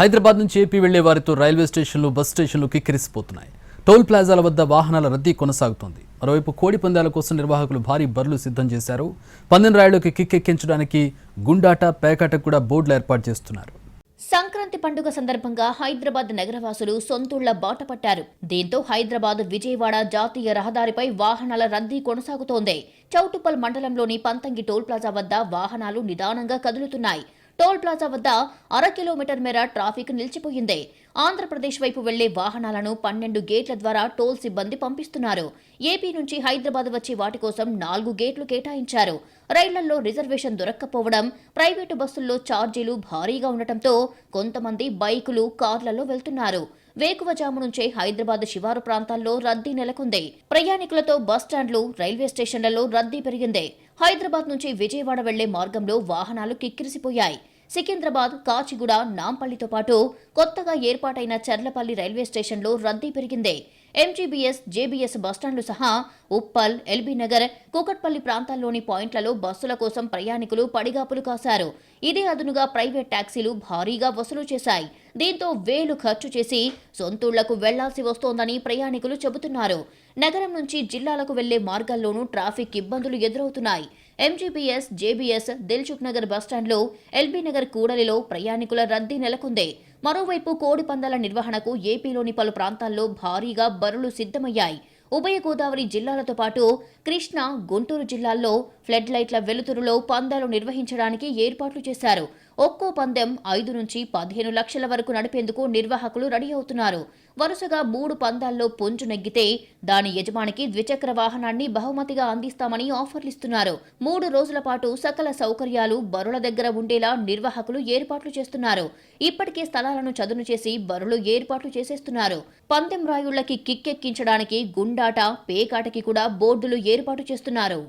హైదరాబాద్ నుంచి ఏపీ వెళ్ళే వారితో రైల్వే స్టేషన్లు బస్ స్టేషన్లు కిక్కిరిసిపోతున్నాయి. టోల్ ప్లాజాల వద్ద వాహనాల రద్దీ కొనసాగుతోంది. మరోవైపు కోడి పందాల కోసం నిర్వాహకులు భారీ బర్లు సిద్ధం చేశారు. పందెం రాయుడుకి కిక్కెక్కించడానికి గుండాట పేకాట కూడా బోర్డులు ఏర్పాటు చేస్తున్నారు. సంక్రాంతి పండుగ సందర్భంగా హైదరాబాద్ నగరవాసులు సొంతూళ్ళ బాట పట్టారు. దీంతో హైదరాబాద్ విజయవాడ జాతీయ రహదారిపై వాహనాల రద్దీ కొనసాగుతోంది. చౌటుప్పల్ మండలంలోని పంతంగి టోల్ ప్లాజా వద్ద వాహనాలు నిదానంగా కదులుతున్నాయి. టోల్ ప్లాజా వద్ద అర కిలోమీటర్ మేర ట్రాఫిక్ నిలిచిపోయింది. ఆంధ్రప్రదేశ్ వైపు వెళ్ళే వాహనాలను పన్నెండు గేట్ల ద్వారా టోల్ సిబ్బంది పంపిస్తున్నారు. ఏపీ నుంచి హైదరాబాద్ వచ్చే వాటి కోసం నాలుగు గేట్లు కేటాయించారు. రైళ్ళలో రిజర్వేషన్ దొరక్కపోవడం ప్రైవేటు బస్సుల్లో ఛార్జీలు భారీగా ఉండటంతో కొంతమంది బైకులు కార్లలో వెళ్తున్నారు. వేకువజాము నుంచే హైదరాబాద్ శివారు ప్రాంతాల్లో రద్దీ నెలకొంది. ప్రయాణికులతో బస్ స్టాండ్లు రైల్వే స్టేషన్లలో రద్దీ పెరిగింది. హైదరాబాద్ నుంచి విజయవాడ వెళ్ళే మార్గంలో వాహనాలు కిక్కిరిసిపోయాయి. సికింద్రాబాద్ కాచిగూడ నాంపల్లితో పాటు కొత్తగా ఏర్పాటైన చర్లపల్లి రైల్వే స్టేషన్లో రద్దీ పెరిగింది. ఎంజీబీఎస్ జేబీఎస్ బస్టాండ్లు సహా ఉప్పల్ ఎల్బీ నగర్ కూకట్పల్లి ప్రాంతాల్లోని పాయింట్లలో బస్సుల కోసం ప్రయాణికులు పడిగాపులు కాశారు. ఇదే అదునుగా ప్రైవేట్ ట్యాక్సీలు భారీగా వసూలు చేశాయి. దీంతో వేలు ఖర్చు చేసి సొంతూళ్ళకు వెళ్ళాల్సి వస్తోందని ప్రయాణికులు చెబుతున్నారు. నగరం నుంచి జిల్లాలకు వెళ్ళే మార్గాల్లోనూ ట్రాఫిక్ ఇబ్బందులు ఎదురవుతున్నాయి. ఎంజీబీఎస్ జేబీఎస్ దిల్చుక్ నగర్ బస్టాండ్లో ఎల్బీ నగర్ కూడలిలో ప్రయాణికుల రద్దీ నెలకొంది. మరోవైపు కోడి పందాల నిర్వహణకు ఏపీలోని పలు ప్రాంతాల్లో భారీగా బరులు సిద్ధమయ్యాయి. ఉభయ గోదావరి జిల్లాలతో పాటు కృష్ణా గుంటూరు జిల్లాల్లో ఫ్లడ్ లైట్ల వెలుతురులో పందాలు నిర్వహించడానికి ఏర్పాట్లు చేశారు. ఒక్కో పందెం ఐదు నుంచి పదిహేను లక్షల వరకు నడిపేందుకు నిర్వాహకులు రెడీ అవుతున్నారు. వరుసగా మూడు పందాల్లో పుంజు నెగ్గితే దాని యజమానికి ద్విచక్ర వాహనాన్ని బహుమతిగా అందిస్తామని ఆఫర్లు ఇస్తున్నారు మూడు రోజుల పాటు సకల సౌకర్యాలు బరుల దగ్గర ఉండేలా నిర్వాహకులు ఏర్పాట్లు చేస్తున్నారు. ఇప్పటికే స్థలాలను చదును చేసి బరులు ఏర్పాట్లు చేసేస్తున్నారు. పందెం రాయుళ్ళకి కిక్కెక్కించడానికి గుండాట పేకాటకి కూడా బోర్డులు ఏర్పాటు చేస్తున్నారు.